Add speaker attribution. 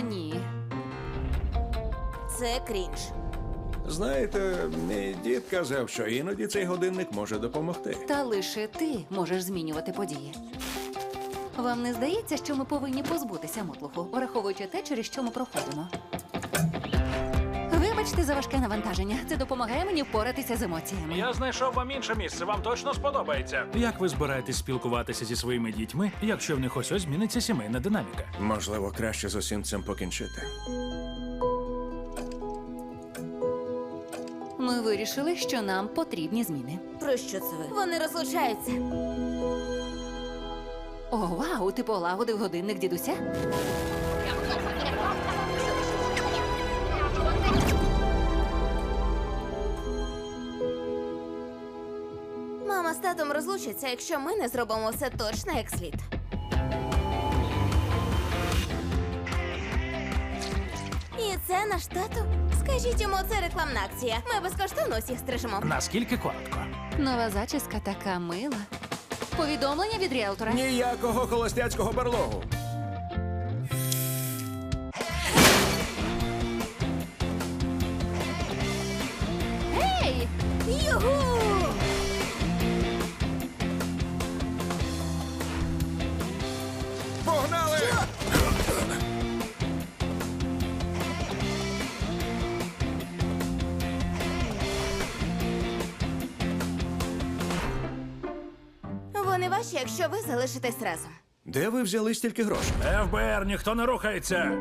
Speaker 1: ні. Це крінж.
Speaker 2: Знаєте, мій дід казав, що іноді цей годинник може допомогти.
Speaker 3: Та лише ти можеш змінювати події. Вам не здається, що ми повинні позбутися мотлуху, враховуючи те, через що ми проходимо. Вибачте за важке навантаження. Це допомагає мені впоратися з емоціями.
Speaker 4: Я знайшов вам інше місце, вам точно сподобається. Як ви збираєтесь спілкуватися зі своїми дітьми, якщо в них ось ось зміниться сімейна динаміка?
Speaker 2: Можливо, краще з усім цим покінчити.
Speaker 3: Ми вирішили, що нам потрібні зміни.
Speaker 1: Про що це ви? Вони розлучаються.
Speaker 3: О, вау, ти полагодив годинник дідуся?
Speaker 1: Мама з татом розлучаться, якщо ми не зробимо все точно як слід. І це наш тату. Скажіть йому, це рекламна акція. Ми безкоштовно усіх стрижемо.
Speaker 4: Наскільки коротко?
Speaker 3: Нова зачіска така мила. Повідомлення від ріелтора.
Speaker 2: Ніякого холостяцького барлогу.
Speaker 1: Вони ваші, якщо ви залишитесь разом.
Speaker 2: Де ви взяли стільки грошей?
Speaker 4: ФБР, ніхто не рухається.